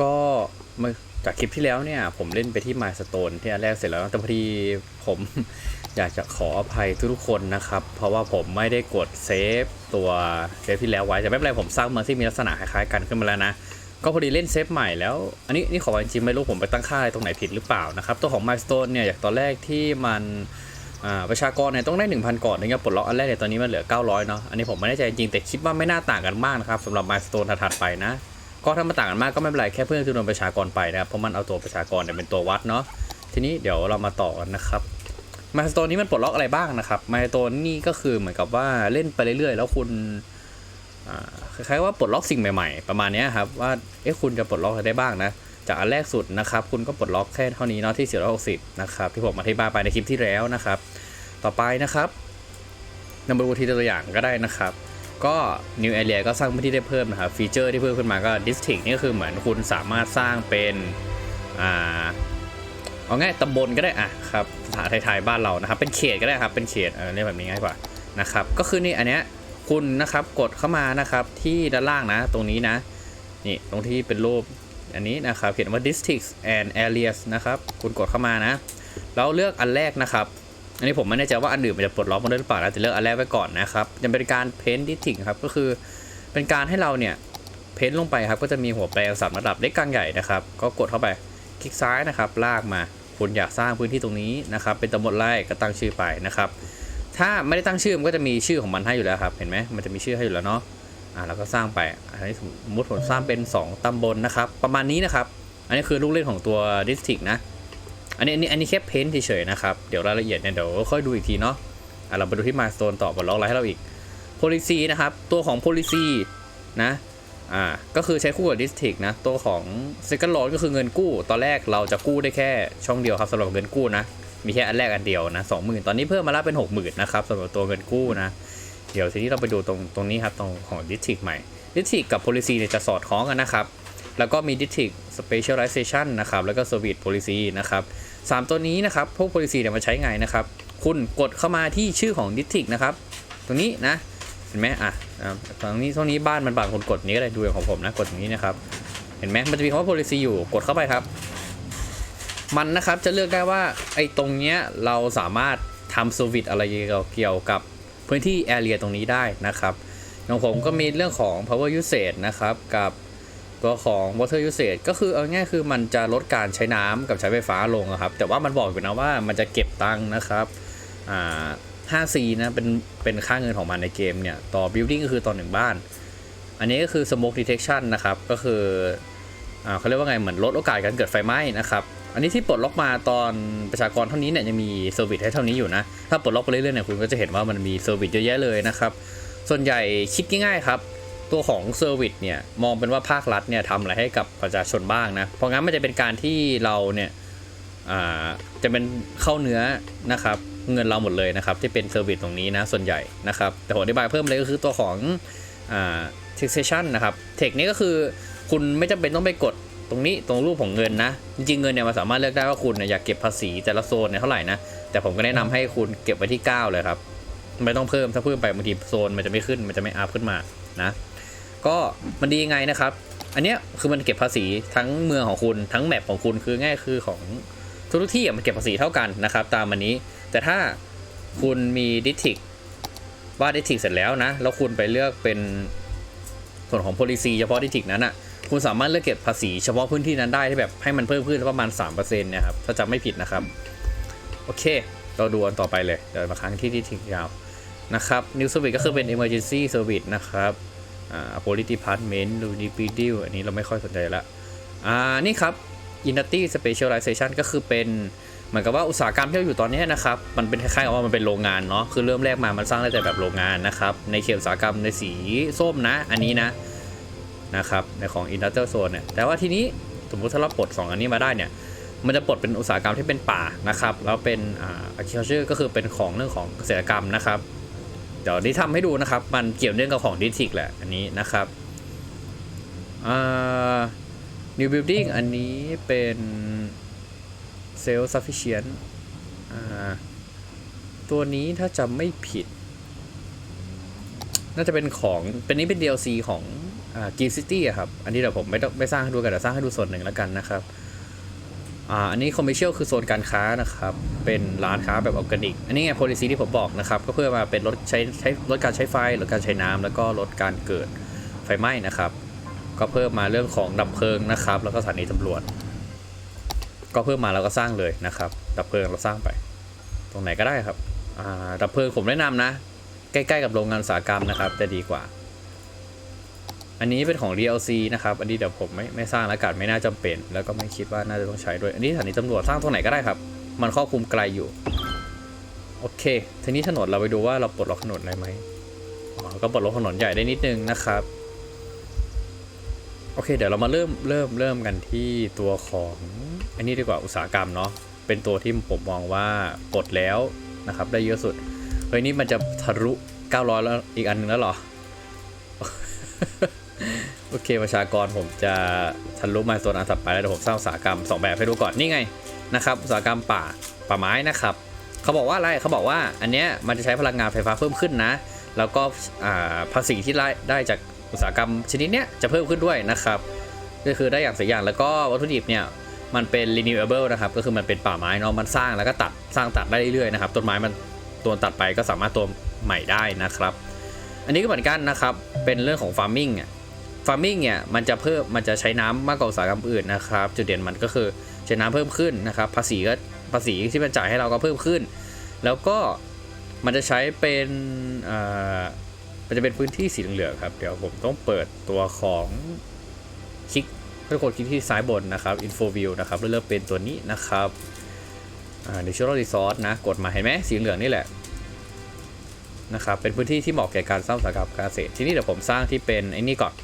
ก็มื่อจากคลิปที่แล้วเนี่ย ผมเล่นไปที่ Milestone ที่อันแรกเสร็จแล้วแต่พอดีผมอยากจะขออภัยทุกๆคนนะครับ เพราะว่าผมไม่ได้กดเซฟตัวเซฟที่แล้วไว้แต่ไม่เป็นไรผมสร้างมาที่มีลักษณะคล้ายๆกันขึ้นมาแล้วนะ ก็พอดีเล่นเซฟใหม่แล้ว อันนี้นี่ขอจริงๆไม่รู้ผมไปตั้งค่าอะไรตรงไหนผิดหรือเปล่านะครับตัวของ Milestone เนี่ยจากตอนแรกที่มันประชากรเนี่ยต้องได้ 1,000 ก่อนถึงจะปลดล็อกอันแรกเนี่ยตอนนี้มันเหลือ 900 เนาะอันนี้ผมไม่แน่ใจจริงแต่คิดว่าไม่น่าต่างกันมากนะครับสำหรับ Milestone ถัดๆไปนะ ก็ถ้ามันต่างกันมากก็ไม่เป็นไรแค่เพิ่มจำนวนประชากรไปนะครับเพราะมันเอาตัวประชากรเนี่ยเป็นตัววัดเนาะทีนี้เดี๋ยวเรามาต่อกันนะครับมาสโตนนี้มันปลดล็อกอะไรบ้างนะครับมาสโตนนี่ก็คือเหมือนกับว่าเล่นไปเรื่อยๆ แล้วคุณคล้ายๆว่าปลดล็อกสิ่งใหม่ๆ ประมาณนี้ครับว่าเอ๊ะคุณจะปลดล็อกอะไรได้บ้างนะจากอันแรกสุดนะครับ คุณก็ปลดล็อกแค่เท่านี้เนาะที่ 460 นะครับ ที่ผมอธิบายไปในคลิปที่แล้วนะครับ ต่อไปนะครับนำไปดูทีตัวอย่างก็ได้นะครับ ก็ New Area ก็สร้างพื้นที่ได้เพิ่มนะครับฟีเจอร์ที่เพิ่มขึ้นมาก็ District นี่คือเหมือนคุณสามารถสร้างเป็นอ่าเอาง่ายตำบลก็ได้อะครับภาษาไทยๆบ้านเรานะครับ เป็นเขตก็ได้ครับเป็นเขตเออเรียกแบบนี้ง่ายกว่านะครับก็คือนี่อันเนี้ยคุณนะครับกดเข้ามานะครับที่ด้านล่างนะตรงนี้นะนี่ตรงที่เป็นรูปอันนี้นะครับเขียนว่า districts and areas นะครับ คุณกดเข้ามานะแล้วเลือกอันแรกนะครับ อันนี้ผมไม่แน่ใจว่าอันอื่นมันจะปลดล็อกมาด้วยหรือเปล่านะแต่เลือกอันแรกไว้ก่อนนะครับจะเป็นการเพ้นดิทิงครับก็คือเป็นการให้เราเนี่ยเพ้นลงไปครับก็จะมีหัวแปลงสามระดับเล็กกลางใหญ่นะครับก็กดเข้าไปคลิกซ้ายนะครับลากมาคุณอยากสร้างพื้นที่ตรงนี้นะครับเป็นตำบลไร่ก็ตั้งชื่อไปนะครับ ถ้าไม่ได้ตั้งชื่อมันก็จะมีชื่อของมันให้อยู่แล้วครับเห็นไหมมันจะมีชื่อให้อยู่แล้วเนาะอ่าเราก็สร้างไปอันนี้สมมติผมสร้างเป็น 2 ตำบลนะครับประมาณนี้นะครับ อันนี้คือลูกเล่นของตัวดิสทิกนะ อันนี้อันนี้อันนี้แค่เพ้นท์เฉยๆนะครับ เดี๋ยวรายละเอียดเนี่ยเดี๋ยวค่อยดูอีกทีเนาะอะเราไปดูที่มาสโตนต่อบนล็อกอะไรให้เราอีก policy นะครับ ตัวของ policy นะอ่าก็คือใช้คู่กับ district นะ ตัวของ second loan ก็คือเงินกู้ ตอนแรกเราจะกู้ได้แค่ช่องเดียวครับสำหรับเงินกู้นะ มีแค่อันแรกอันเดียวนะสองหมื่นตอนนี้เพิ่มมาแล้วเป็นหกหมื่นนะครับสำหรับตัวเงินกู้นะ เดี๋ยวทีนี้เราไปดูตรงตรงนี้ครับตรงของ district ใหม่ district กับ policy เนี่ยจะสอดคล้องกันนะครับ แล้วก็มี district specialization นะครับ แล้วก็ service policy นะครับสามตัวนี้นะครับ พวก policy เนี่ยมาใช้ไงนะครับ คุณกดเข้ามาที่ชื่อของ district นะครับ ตรงนี้นะ เห็นไหมอะตรงนี้ตรงนี้บ้านมันบางคนกดนี้ก็ได้ดูอย่างของผมนะ กดตรงนี้นะครับ เห็นไหมมันจะมีคำว่า policy อยู่ กดเข้าไปครับ มันนะครับจะเลือกได้ว่าไอ้ตรงเนี้ยเราสามารถทำ service อะไรเกี่ยวกับพื้นที่ area ตรงนี้ได้นะครับของผมก็มีเรื่องของ power usage นะครับ กับ ตัวของ water usage ก็คือเอาง่ายคือมันจะลดการใช้น้ำกับใช้ไฟฟ้าลงครับ แต่ว่ามันบอกอยู่นะว่ามันจะเก็บตังค์นะครับอ่า 5C นะเป็นเป็นค่าเงินของมันในเกมเนี่ย ต่อ building ก็คือต่อหนึ่งบ้าน อันนี้ก็คือ smoke detection นะครับ ก็คืออ่าเขาเรียกว่าไงเหมือนลดโอกาสการเกิดไฟไหม้นะครับ อันนี้ที่ปลดล็อกมาตอนประชากรเท่านี้เนี่ยยังมีเซอร์วิสให้เท่านี้อยู่นะ ถ้าปลดล็อกไปเรื่อยๆเนี่ยคุณก็จะเห็นว่ามันมีเซอร์วิสเยอะแยะเลยนะครับ ส่วนใหญ่คิดง่ายๆครับ ตัวของเซอร์วิสเนี่ยมองเป็นว่าภาครัฐเนี่ยทำอะไรให้กับประชาชนบ้างนะ เพราะงั้นมันจะเป็นการที่เราเนี่ยจะเป็นเข้าเนื้อนะครับเงินเราหมดเลยนะครับที่เป็นเซอร์วิสตรงนี้นะส่วนใหญ่นะครับแต่ผมอธิบายเพิ่มเลยก็คือตัวของอ่า taxation นะครับเทคนี้ก็คือคุณไม่จำเป็นต้องไปกดตรงนี้ตรงรูปของเงินนะ จริงๆเงินเนี่ยมันสามารถเลือกได้ว่าคุณเนี่ยอยากเก็บภาษีแต่ละโซนเนี่ยเท่าไหร่นะแต่ผมก็แนะนำให้คุณเก็บไว้ที่ 9 เลยครับไม่ต้องเพิ่มถ้าเพิ่มไปบางทีโซนมันจะไม่ขึ้นมันจะไม่อัพขึ้นมานะ ก็มันดียังไงนะครับ อันเนี้ยคือมันเก็บภาษีทั้งเมืองของคุณทั้งแมปของคุณคือง่ายคือของทุกๆที่มันเก็บภาษีเท่ากันนะครับ ตามอันนี้ แต่ถ้าคุณมีดิทิกว่าดิทิกเสร็จแล้วนะ แล้วคุณไปเลือกเป็นส่วนของ policy เฉพาะดิทิกนั้นอะคุณสามารถเลือกเก็บภาษีเฉพาะพื้นที่นั้นได้ที่แบบให้มันเพิ่มขึ้นประมาณ3%เนี่ยครับถ้าจำไม่ผิดนะครับ โอเค เราดูอันต่อไปเลย เดี๋ยวมาค้างที่ดิทิกยาวนะครับ New Service ก็คือเป็น Emergency Service นะครับ อ่า Police Department ดูดีปีดิวอันนี้เราไม่ค่อยสนใจละอ่านี่ครับ Industry Specialization ก็คือเป็นเหมือนกับว่าอุตสาหกรรมที่เราอยู่ตอนนี้นะครับ มันเป็นคล้ายๆว่ามันเป็นโรงงานเนาะคือเริ่มแรกมามันสร้างได้แต่แบบโรงงานนะครับ ในเขตอุตสาหกรรมในสีส้มนะ อันนี้นะนะครับในของ Industrial Zone เนี่ยแต่ว่าทีนี้สมมุติถ้าเราปลด 2 อันนี้มาได้เนี่ยมันจะปลดเป็นอุตสาหกรรมที่เป็นป่านะครับ แล้วเป็นอ่า agriculture ก็คือเป็นของเรื่องของเกษตรกรรมนะครับ เดี๋ยวนี้ทำให้ดูนะครับ มันเกี่ยวเนื่องกับของดิจิกแหละ อันนี้นะครับอ่า new building อันนี้เป็น self sufficient อ่า ตัวนี้ถ้าจำไม่ผิด น่าจะเป็นของ เป็นนี้เป็น DLC ของกีซิตี้อะครับ อันนี้เดี๋ยวผมไม่ต้องไม่สร้างให้ดูกันเดี๋ยวสร้างให้ดูส่วนหนึ่งแล้วกันนะครับ อ่าอันนี้คอมเมอร์เชียลคือโซนการค้านะครับ เป็นร้านค้าแบบออร์แกนิก อันนี้ไง policy ที่ผมบอกนะครับ ก็เพื่อมาเป็นลดใช้ใช้ลดการใช้ไฟลดการใช้น้ำแล้วก็ลดการเกิดไฟไหม้นะครับ ก็เพิ่มมาเรื่องของดับเพลิงนะครับ แล้วก็สถานีตำรวจ ก็เพิ่มมาแล้วก็สร้างเลยนะครับ ดับเพลิงเราสร้างไป ตรงไหนก็ได้ครับอ่าดับเพลิงผมแนะนำนะ ใกล้ๆกับโรงงานอุตสาหกรรมนะครับจะดีกว่า อันนี้เป็นของ DLC นะครับ อันนี้เดี๋ยวผมไม่ไม่สร้างแล้วกันไม่น่าจำเป็น แล้วก็ไม่คิดว่าน่าจะต้องใช้ด้วย อันนี้สถานีตำรวจสร้างตรงไหนก็ได้ครับ มันครอบคลุมไกลอยู่ โอเค ทีนี้ถนนเราไปดูว่าเราปลดล็อกถนนได้ไหมก็ปลดล็อกถนนใหญ่ได้นิดนึงนะครับ โอเค เดี๋ยวเรามาเริ่มเริ่มเริ่มกันที่ตัวของ อันนี้ดีกว่าอุตสาหกรรมเนาะ เป็นตัวที่ผมมองว่าปลดแล้วนะครับ ได้เยอะสุด เฮ้ยนี่มันจะทะลุ900 แล้วอีกอันหนึงแล้วหรอ โอเคประชากรผมจะทะลุมาโซนอันถัดไปแล้วเดี๋ยวผมสร้างอุตสาหกรรมสองแบบให้ดูก่อนนี่ไงนะครับอุตสาหกรรมป่าป่าไม้นะครับเขาบอกว่าอะไรเขาบอกว่าอันเนี้ยมันจะใช้พลังงานไฟฟ้าเพิ่มขึ้นนะ แล้วก็ภาษีที่ได้ได้จากอุตสาหกรรมชนิดเนี้ยจะเพิ่มขึ้นด้วยนะครับก็คือได้อย่างสองอย่างแล้วก็วัตถุดิบเนี่ยมันเป็น renewable นะครับก็คือมันเป็นป่าไม้เนาะมันสร้างแล้วก็ตัดสร้างตัดได้เรื่อยๆนะครับต้นไม้มันตัวตัดไปก็สามารถตัวใหม่ได้นะครับ อันนี้ก็เหมือนกันนะครับเป็นเรื่องของ farming อะ farming เนี่ยมันจะเพิ่มมันจะใช้น้ำมากกว่าอุตสาหกรรมอื่นนะครับจุดเด่นมันก็คือใช้น้ำเพิ่มขึ้นนะครับ ภาษีก็ภาษีที่มันจ่ายให้เราก็เพิ่มขึ้น แล้วก็มันจะใช้เป็นมันจะเป็นพื้นที่สีเหลืองครับ เดี๋ยวผมต้องเปิดตัวของคลิกให้กดคลิกที่ซ้ายบนนะครับ info view นะครับแล้วเลือกเป็นตัวนี้นะครับอ่า natural resource นะ กดมาเห็นไหมสีเหลืองนี่แหละนะครับ เป็นพื้นที่ที่เหมาะแก่การสร้างอุตสาหกรรมการเกษตร ที่นี่เดี๋ยวผมสร้างที่เป็นไอ้นี่ก่อน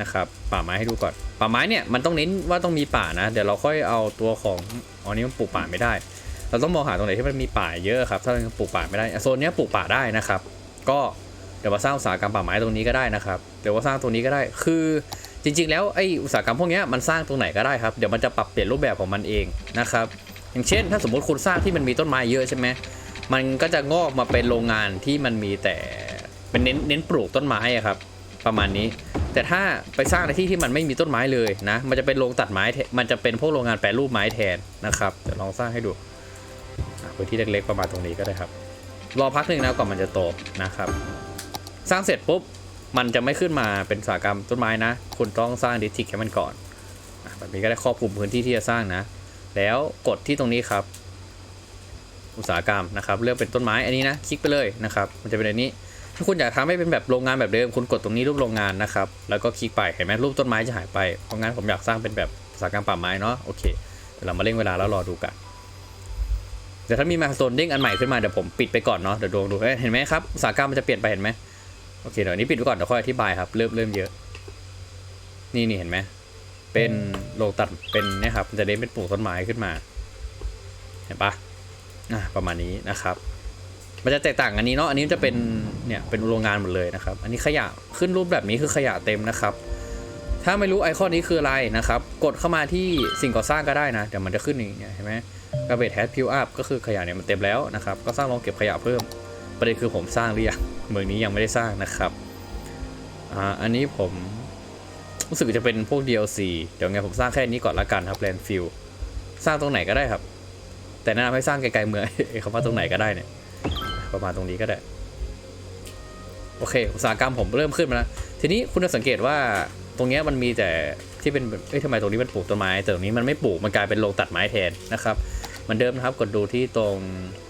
นะครับป่าไม้ให้ดูก่อน ป่าไม้เนี่ยมันต้องเน้นว่าต้องมีป่านะ เดี๋ยวเราค่อยเอาตัวของอ๋อนี่มันปลูกป่าไม่ได้ เราต้องมองหาตรงไหนที่มันมีป่าเยอะครับถ้าเราปลูกป่าไม่ได้โซนนี้ปลูกป่าได้นะครับ ก็เดี๋ยวมาสร้างอุตสาหกรรมป่าไม้ตรงนี้ก็ได้นะครับเดี๋ยวว่าสร้างตรงนี้ก็ได้คือจริง ๆ แล้วไออุตสาหกรรมพวกนี้มันสร้างตรงไหนก็ได้ครับเดี๋ยวมันจะปรับเปลี่ยนรูปแบบของมันเองนะครับอย่างเช่น ถ้าสมมติคุณสร้างที่มันมีต้นไม้เยอะใช่ไหมมันก็จะงอกมาเป็นโรงงานที่มันมีแต่เป็นเน้นเน้นปลูกต้นไม้ครับ ประมาณนี้ แต่ถ้าไปสร้างในที่ที่มันไม่มีต้นไม้เลยนะ มันจะเป็นโรงตัดไม้มันจะเป็นพวกโรงงานแปรรูปไม้แทนนะครับเดี๋ยวลองสร้างให้ดูพื้นที่เล็กๆประมาณตรงนี้ก็ได้ครับ รอพักหนึ่งนะก่อนมันจะโตนะครับ สร้างเสร็จปุ๊บมันจะไม่ขึ้นมาเป็นอุตสาหกรรมต้นไม้นะ คุณต้องสร้างดิสทิกให้มันก่อนแบบนี้ก็ได้ครอบคลุมพื้นที่ที่จะสร้างนะ แล้วกดที่ตรงนี้ครับ อุตสาหกรรมนะครับ เลือกเป็นต้นไม้อันนี้นะ คลิกไปเลยนะครับ มันจะเป็นอันนี้ ถ้าคุณอยากทำให้เป็นแบบโรงงานแบบเดิม คุณกดตรงนี้รูปโรงงานนะครับ แล้วก็คลิกไป เห็นไหมรูปต้นไม้จะหายไป เพราะงั้นผมอยากสร้างเป็นแบบอุตสาหกรรมป่าไม้เนาะ โอเคเดี๋ยวเรามาเร่งเวลาแล้วรอดูกัน เดี๋ยวถ้ามีมาโตนเด้งอันใหม่ขึ้นมาเดี๋ยวผมปิดไปก่อนเนาะ เดี๋ยวดวงดู เห็นไหมครับ อุตสาหกรรมมันจะเปลี่ยนไปเห็นไหมโอเค เดี๋ยวนี้ปิดไว้ก่อน เดี๋ยวค่อยอธิบายครับ เริ่มเริ่มเยอะ นี่นี่เห็นไหม เป็นโรงตัด เป็นเนี่ยครับ จะเด้งเป็นปลูกต้นไม้ขึ้นมา เห็นปะอะประมาณนี้นะครับ มันจะแตกต่างอันนี้เนาะอันนี้จะเป็นเนี่ยเป็นโรงงานหมดเลยนะครับ อันนี้ขยะขึ้นรูปแบบนี้คือขยะเต็มนะครับ ถ้าไม่รู้ไอคอนนี้คืออะไรนะครับ กดเข้ามาที่สิ่งก่อสร้างก็ได้นะเดี๋ยวมันจะขึ้นอย่างเงี้ยเห็นไหมกระเบดแฮชพิวอัพก็คือขยะเนี่ยมันเต็มแล้วนะครับ ก็สร้างโรงเก็บขยะเพิ่ม ประเด็นคือผมสร้างหรือยังเมืองนี้ยังไม่ได้สร้างนะครับอ่าอันนี้ผมรู้สึกจะเป็นพวก DLC เดี๋ยวไงผมสร้างแค่นี้ก่อนละกันครับแลนฟิลสร้างตรงไหนก็ได้ครับ แต่แนะนำให้สร้างไกลๆเมืองไอ้คำว่าตรงไหนก็ได้เนี่ย ประมาณตรงนี้ก็ได้ โอเค อุตสาหกรรมผมเริ่มขึ้นมาแล้ว ทีนี้คุณจะสังเกตว่าตรงนี้มันมีแต่ที่เป็น เอ้ยทำไมตรงนี้มันปลูกต้นไม้ แต่ตรงนี้มันไม่ปลูก มันกลายเป็นโรงตัดไม้แทนนะครับ เหมันเดิมนะครับ กดดูที่ตรง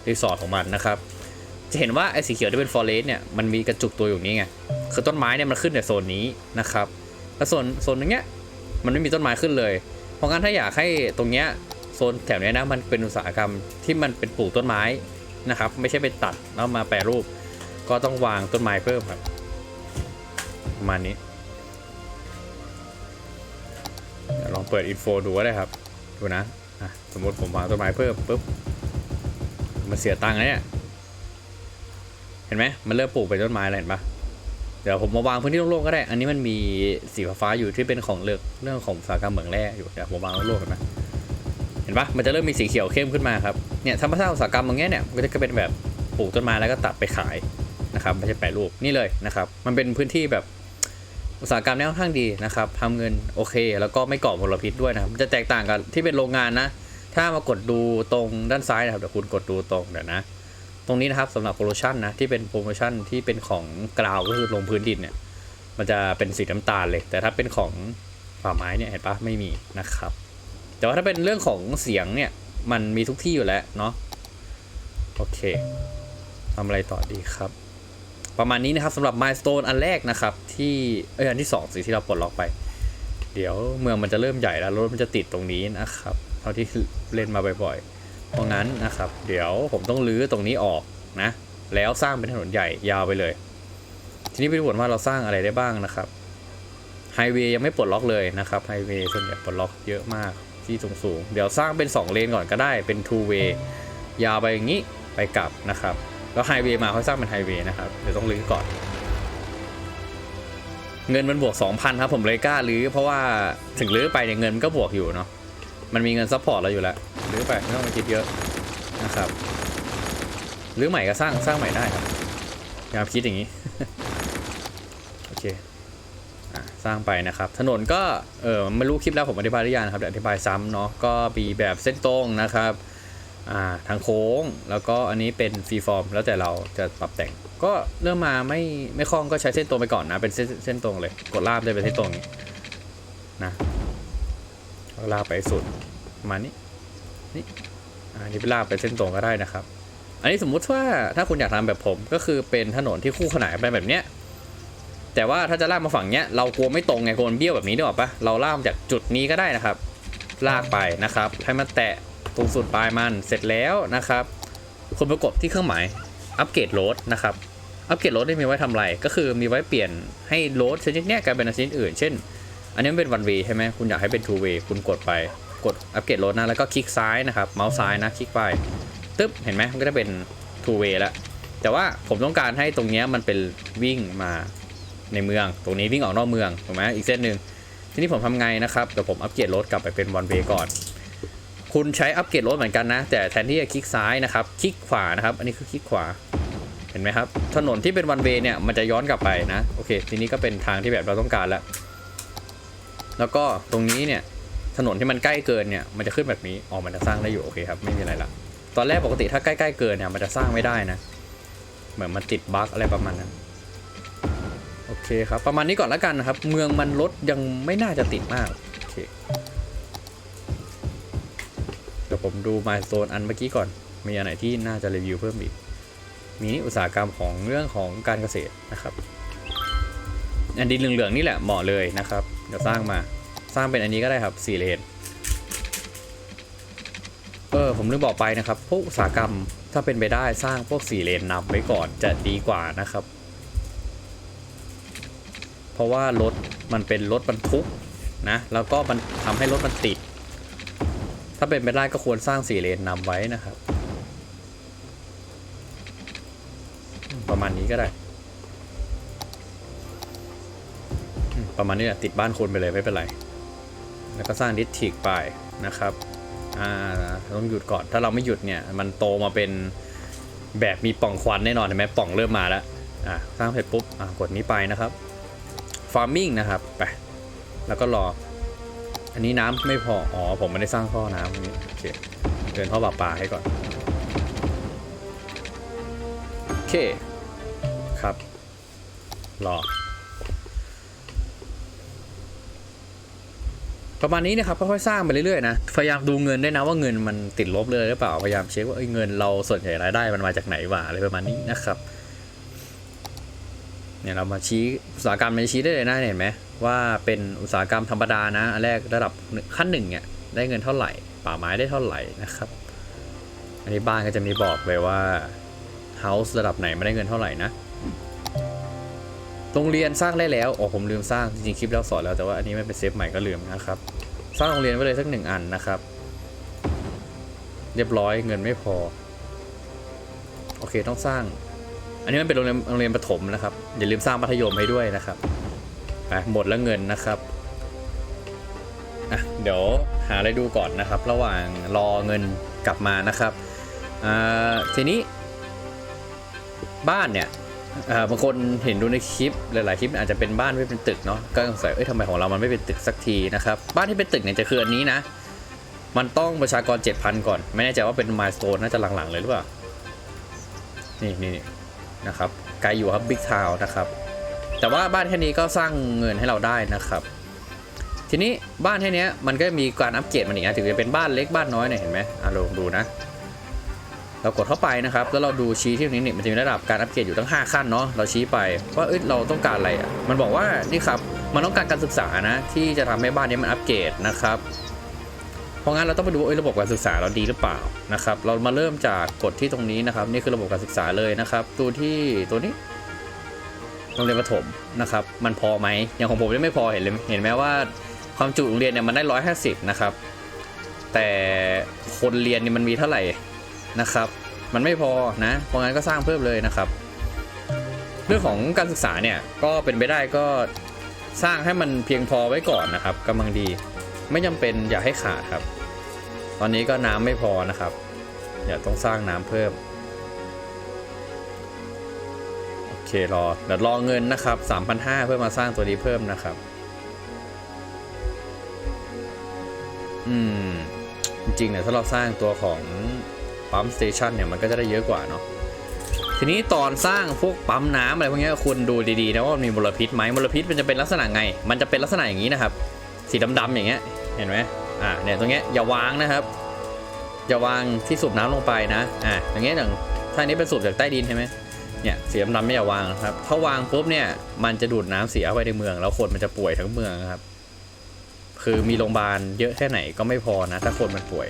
รีสอร์ทของมันนะครับ จะเห็นว่าไอ้สีเขียวที่เป็นฟอเรสต์เนี่ย มันมีกระจุกตัวอยู่นี้ไง คือต้นไม้เนี่ยมันขึ้นในโซนนี้นะครับ แล้วโซนโซนอย่างเงี้ยมันไม่มีต้นไม้ขึ้นเลย เพราะงั้นถ้าอยากให้ตรงเนี้ยโซนแถวเนี้ยนะ มันเป็นอุตสาหกรรมที่มันเป็นปลูกต้นไม้ นะครับ ไม่ใช่ไปตัดแล้วมาแปรรูป ก็ต้องวางต้นไม้เพิ่มครับประมาณนี้ลองเปิดอินโฟดูก็ได้ครับ ดูนะะสมมติผมวางต้นไม้เพิ่มปุ๊บมันเสียตังค์นะเนี่ยเห็นไหมมันเริ่มปลูกเป็นต้นไม้แล้วเห็นปะเดี๋ยวผมมาวางพื้นที่โล่งๆก็ได้ อันนี้มันมีสีฟ้าอยู่ที่เป็นของเลือกเรื่องของอุตสาหกรรมเหมืองแร่อยู่เดี๋ยวผมวางโล่งๆเห็นไหม ห็นปะมันจะเริ่มมีสีเขียวเข้มขึ้นมาครับเนี่ยธรรมชาติอุตสาหกรรมตรงเนี้ยเนี่ยมันก็จะเป็นแบบปลูกต้นไม้แล้วก็ตัดไปขายนะครับไม่ใช่แปรรูปนี่เลยนะครับ มันเป็นพื้นที่แบบอุตสาหกรรมเนี้ค่อนข้างดีนะครับทำเงินโอเค แล้วก็ไม่ก่อมลพิษด้วยนะครับจะแตกต่างกับที่เป็นโรงงานนะ ถ้ามากดดูตรงด้านซ้ายนะครับเดี๋ยวคุณกดดูตรงเดี๋ยวนะตรงนี้นะครับสำหรับโปรโมชั่นนะที่เป็นโปรโมชั่นที่เป็นของกราวก็คือลงพื้นดินเนี่ยมันจะเป็นสีน้ำตาลเลย แต่ถ้าเป็นของป่าไม้เนี่ยเห็นปะไม่มีนะครับ แต่ว่าถ้าเป็นเรื่องของเสียงเนี่ย มันมีทุกที่อยู่แล้วเนาะโอเคทำอะไรต่อดีครับ ประมาณนี้นะครับสำหรับ milestone อันแรกนะครับ ที่เอยอันที่สองสิที่เราปลดล็อกไป เดี๋ยวเมืองมันจะเริ่มใหญ่แล้วรถมันจะติดตรงนี้นะครับเท่าที่เล่นมาบ่อยๆ เพราะงั้นนะครับ เดี๋ยวผมต้องรื้อตรงนี้ออกนะ แล้วสร้างเป็นถนนใหญ่ยาวไปเลย ทีนี้ไปดูว่าเราสร้างอะไรได้บ้างนะครับไฮเวย์ยังไม่ปลดล็อกเลยนะครับไฮเวย์ส่วนใหญ่ปลดล็อกเยอะมาก ที่สูงๆ เดี๋ยวสร้างเป็น 2 เลนก่อนก็ได้เป็น two way ยาวไปอย่างนี้ไปกลับนะครับ แล้วไฮเวย์มาค่อยสร้างเป็นไฮเวย์นะครับ เดี๋ยวต้องรื้อก่อน เงินมันบวก 2,000 ครับผมเลยกล้ารื้อเพราะว่าถึงรื้อไปเนี่ยเงินมันก็บวกอยู่เนาะมันมีเงินซัพพอร์ตเราอยู่แล้วรื้อไปไม่ต้องมาคิดเยอะนะครับรื้อใหม่ก็สร้างสร้างใหม่ได้ครับอย่าคิดอย่างนี้ โอเค สร้างไปนะครับ ถนนก็เออไม่รู้คลิปแล้วผมอธิบายหรือยังนะครับเดี๋ยวอธิบายซ้ำเนาะก็มีแบบเส้นตรงนะครับอ่าทางโค้งแล้วก็อันนี้เป็นฟรีฟอร์มแล้วแต่เราจะปรับแต่ง ก็เริ่มมาไม่ไม่คล่องก็ใช้เส้นตรงไปก่อนนะเป็นเส้นเส้นตรงเลยกดลาบได้เป็นเส้นตรงนะแล้วลาบไปสุดมานี้นี่อ่านี่เป็นลาบไปเส้นตรงก็ได้นะครับ อันนี้สมมุติว่าถ้าคุณอยากทำแบบผมก็คือเป็นถนนที่คู่ขนานไปแบบเนี้ย แต่ว่าถ้าจะลากมาฝั่งเนี้ยเรากลัวไม่ตรงไงกลนเบี้ยวแบบนี้นึกออปะเราลากมจากจุดนี้ก็ได้นะครับ ลากไปนะครับ ให้มันแตะตรงส่วนปลายมันเสร็จแล้วนะครับคุณประกบที่เครื่องหมายอัปเกรดโหลดนะครับอัปเกรดโหลดได้มีไว้ทำอะไร ก็คือมีไว้เปลี่ยนให้โหลดชนิดเนี้ยกลายเป็นชนิดอื่น เช่น อันนี้มันเป็น one way ใช่ไหมคุณอยากให้เป็น two way คุณกดไปกดอัปเกรดโหลดนะแล้วก็คลิกซ้ายนะครับเมาส์ซ้ายนะคลิกไปตึ๊บเห็นไหมมันก็จะเป็น two way แล้วแต่ว่าผมต้องการให้ตรงเนี้ยมันเป็นวิ่งมา ในเมือง ตรงนี้วิ่งออกนอกเมืองถูกไหมอีกเส้นหนึ่งทีนี้ผมทำไงนะครับเดี๋ยวผมอัปเกรดรถกลับไปเป็น one way ก่อน คุณใช้อัปเกรดรถเหมือนกันนะ แต่แทนที่จะคลิกซ้ายนะครับ คลิกขวานะครับ อันนี้คือคลิกขวาเห็นไหมครับ ถนนที่เป็น one way เนี่ยมันจะย้อนกลับไปนะโอเค ทีนี้ก็เป็นทางที่แบบเราต้องการแล้ว แล้วก็ตรงนี้เนี่ยถนนที่มันใกล้เกินเนี่ยมันจะขึ้นแบบนี้ออกมันจะสร้างได้อยู่โอเคครับไม่มีอะไรละตอนแรกปกติถ้าใกล้ๆเกินเนี่ยมันจะสร้างไม่ได้นะ เหมือนมันติดบั๊กอะไรประมาณนั้น เคครับ ประมาณนี้ก่อนแล้วกันนะครับ เมืองมันรถยังไม่น่าจะติดมากโอเคเดี๋ยวผมดูมายโซนอันเมื่อกี้ก่อน มีอันไหนที่น่าจะรีวิวเพิ่มอีก มีอุตสาหกรรมของเรื่องของการเกษตรนะครับ อันดินเหลืองๆนี่แหละเหมาะเลยนะครับ เดี๋ยวสร้างมาสร้างเป็นอันนี้ก็ได้ครับสี่เลนเออผมลืมบอกไปนะครับ พวกอุตสาหกรรมถ้าเป็นไปได้สร้างพวกสี่เลนนำไว้ก่อนจะดีกว่านะครับ ราะว่ารถมันเป็นรถบรรทุกนะแล้วก็มันทำให้รถมันติด ถ้าเป็นไปได้ก็ควรสร้างสี่เลนนำไว้นะครับ ประมาณนี้ก็ได้ ประมาณนี้แหละติดบ้านคนไปเลยไม่เป็นไร แล้วก็สร้างดิสทิกไปนะครับต้องหยุดก่อนถ้าเราไม่หยุดเนี่ย มันโตมาเป็นแบบมีป่องควันแน่นอนเห็นไหมป่องเริ่มมาแล้วสร้างเสร็จปุ๊บกดนี้ไปนะครับ farming นะครับไปแล้วก็รอ อันนี้น้ำไม่พอ อ๋อ ผมไม่ได้สร้างท่อน้ำนี้โอเคเดินท่อปลาปลาให้ก่อน โอเค ครับ รอ ประมาณนี้นะครับค่อยๆสร้างไปเรื่อยๆนะ พยายามดูเงินด้วยนะว่าเงินมันติดลบเลยหรือเปล่า พยายามเช็คว่าเอ้ยเงินเราส่วนใหญ่รายได้มันมาจากไหนวะอะไรประมาณนี้นะครับ เนี่ยเรามาชี้อุตสาหกรรมมันชี้ได้เลยนะเห็นไหมว่าเป็นอุตสาหกรรมธรรมดานะอันแรกระดับขั้นหนึ่งเนี่ยได้เงินเท่าไหร่ ป่าไม้ได้เท่าไหร่นะครับ อันนี้บ้านก็จะมีบอกเลยว่าเฮาส์ระดับไหนไม่ได้เงินเท่าไหร่นะโรงเรียนสร้างได้แล้วอ๋อผมลืมสร้างจริงๆคลิปแล้วสอนแล้วแต่ว่าอันนี้ไม่เป็นเซฟใหม่ก็ลืมนะครับ สร้างโรงเรียนไว้เลยสักหนึ่งอันนะครับ เรียบร้อยเงินไม่พอ โอเคต้องสร้าง นนี้มันเป็นโรงเรียนโรงเรียนประถมนะครับ อย่าลืมสร้างมัธยมให้ด้วยนะครับไปหมดแล้วเงินนะครับอะเดี๋ยวหาอะไรดูก่อนนะครับ ระหว่างรอเงินกลับมานะครับทีนี้บ้านเนี่ยบางคนเห็นดูในคลิปหลายๆคลิปอาจจะเป็นบ้านไม่เป็นตึกเนาะก็สงสัยเอ้ยทำไมของเรามันไม่เป็นตึกสักทีนะครับ บ้านที่เป็นตึกเนี่ยจะคืออันนี้นะ มันต้องประชากร 7,000 ก่อน ไม่แน่ใจว่าเป็นมายส t ต n น่าจะหลังๆเลยหรือเปล่า นี่นี่ นะครับไกลอยู่ครับบิ๊กทาวนะครับ แต่ว่าบ้านแค่นี้ก็สร้างเงินให้เราได้นะครับ ทีนี้บ้านแค่นี้มันก็มีการอัปเกรดมันอีกนะถึงจะเป็นบ้านเล็กบ้านน้อยเนี่ยเห็นไหมอะลองดูนะเรากดเข้าไปนะครับ แล้วเราดูชี้ที่ตรงนี้เนี่ยมันจะมีระดับการอัปเกรดอยู่ตั้ง 5 ขั้นเนาะเราชี้ไปว่าเอ้ยเราต้องการอะไรอะมันบอกว่านี่ครับมันต้องการการศึกษานะที่จะทำให้บ้านนี้มันอัปเกรดนะครับ เพราะงั้นเราต้องไปดูว่าระบบการศึกษาเราดีหรือเปล่านะครับ เรามาเริ่มจากกดที่ตรงนี้นะครับ นี่คือระบบการศึกษาเลยนะครับ ตัวที่ตัวนี้โรงเรียนประถมนะครับ มันพอไหมอย่างของผมยังไม่พอเห็นเลยเห็นไหมว่าความจุโรงเรียนเนี่ยมันได้ร้อยห้าสิบนะครับ แต่คนเรียนเนี่ยมันมีเท่าไหร่นะครับ มันไม่พอนะ เพราะงั้นก็สร้างเพิ่มเลยนะครับ เรื่องของการศึกษาเนี่ยก็เป็นไปได้ก็สร้างให้มันเพียงพอไว้ก่อนนะครับกำลังดี ไม่จำเป็นอย่าให้ขาดครับ ตอนนี้ก็น้ำไม่พอนะครับอย่าต้องสร้างน้ำเพิ่มโอเครอเดี๋ยวรอเงินนะครับ3,500เพื่อมาสร้างตัวนี้เพิ่มนะครับ อืมจริงๆเนี่ยถ้าเราสร้างตัวของปั๊มสเตชันเนี่ยมันก็จะได้เยอะกว่าเนาะทีนี้ตอนสร้างพวกปั๊มน้ำอะไรพวกนี้คุณดูดีๆนะว่ามันมีมลพิษไหมมลพิษมันจะเป็นลักษณะไง มันจะเป็นลักษณะอย่างนี้นะครับ สีดำๆอย่างเงี้ยเห็นไหมอ่าเนี่ยตรงเนี้ยอย่าวางนะครับ อย่าวางที่สูบน้ำลงไปนะอ่าอย่างเงี้ยอย่างถ้าอันนี้เป็นสูบจากใต้ดินใช่ไหมเนี่ยสีดำๆไม่อย่าวางครับถ้าวางปุ๊บเนี่ยมันจะดูดน้ำเสียไปในเมือง แล้วคนมันจะป่วยทั้งเมืองครับคือมีโรงพยาบาลเยอะแค่ไหนก็ไม่พอนะ ถ้าคนมันป่วย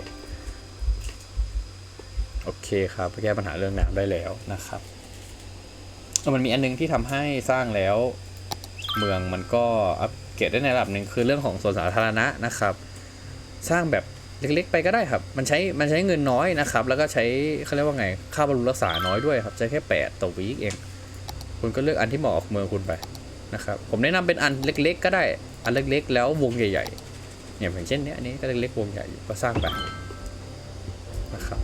โอเคครับแก้ปัญหาเรื่องน้ำได้แล้วนะครับมันมีอันนึงที่ทำให้สร้างแล้ว เมืองมันก็อัป กรดได้ในระดับหนึ่งคือเรื่องของส่วนสาธารณะนะครับ สร้างแบบเล็กๆ ไปก็ได้ครับ มันใช้มันใช้เงินน้อยนะครับ แล้วก็ใช้เขาเรียกว่าไงค่าบำรุงรักษาน้อยด้วยครับใช้แค่ 8 ต่อวีคเอง คุณก็เลือกอันที่เหมาะกับเมืองคุณไปนะครับผมแนะนำเป็นอันเล็ก ๆ ก็ได้อันเล็กๆ แล้ววงใหญ่ๆเนี่ยอย่างเช่นเนี้ยอันนี้ก็เล็กๆวงใหญ่ก็สร้างไปนะครับ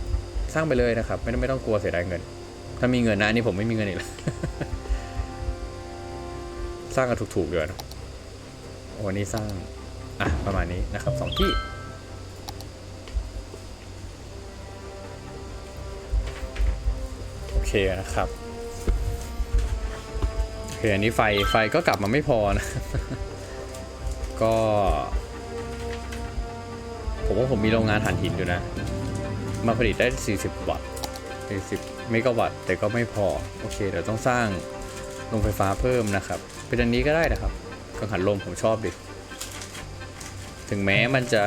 สร้างไปเลยนะครับ ไม่ต้องไม่ต้องกลัวเสียดายเงิน ถ้ามีเงินนะอันนี้ผมไม่มีเงินอีกแล้วสร้างกันถูกๆเดือน วันนี้สร้าง อะ ประมาณนี้นะครับสองที่ โอเคนะครับโอเคอันนี้ไฟไฟก็กลับมาไม่พอนะ ก็ ผมว่าผมมีโรงงานถ่านหินอยู่นะ มาผลิตได้ 40 วัตต์40เมกะวัตต์แต่ก็ไม่พอ โอเคเดี๋ยวต้องสร้างโรงไฟฟ้าเพิ่มนะครับ เป็นอันนี้ก็ได้นะครับ กังหันลมผมชอบดิ ถึงแม้มันจะ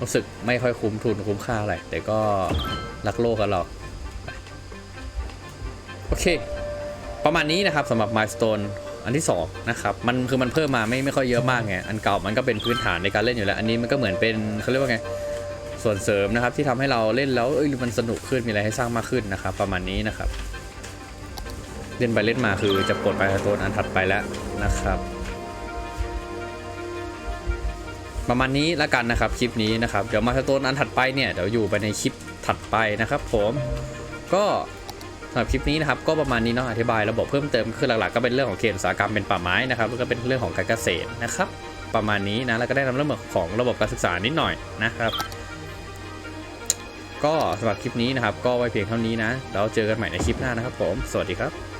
รู้สึกไม่ค่อยคุ้มทุนคุ้มค่าอะไร แต่ก็รักโลกกันหรอก โอเค ประมาณนี้นะครับสำหรับ Milestone อันที่2นะครับมันคือมันเพิ่มมาไม่ไม่ค่อยเยอะมากไงอันเก่ามันก็เป็นพื้นฐานในการเล่นอยู่แล้ว อันนี้มันก็เหมือนเป็นเขาเรียกว่าไงส่วนเสริมนะครับที่ทำให้เราเล่นแล้วเอ้ยมันสนุกขึ้นมีอะไรให้สร้างมากขึ้นนะครับ ประมาณนี้นะครับ เล่นไปเล่นมาคือจะกดไปตัวอันถัดไปแล้วนะครับ ประมาณนี้ละกันนะครับคลิปนี้นะครับเดี๋ยวมาสโตนอันถัดไปเนี่ยเดี๋ยวอยู่ไปในคลิปถัดไปนะครับ ผมก็สำหรับคลิปนี้นะครับก็ประมาณนี้เนาะอธิบายระบบเพิ่มเติมคือหลักๆก็เป็นเรื่องของเขตอุตสาหกรรมเป็นป่าไม้นะครับแล้วก็เป็นเรื่องของการเกษตรนะครับ ประมาณนี้นะแล้วก็ได้นำเรื่องของระบบการศึกษานิดหน่อยนะครับ ก็สำหรับคลิปนี้นะครับ ก็ไว้เพียงเท่านี้นะแล้วเจอกันใหม่ในคลิปหน้านะครับผม สวัสดีครับ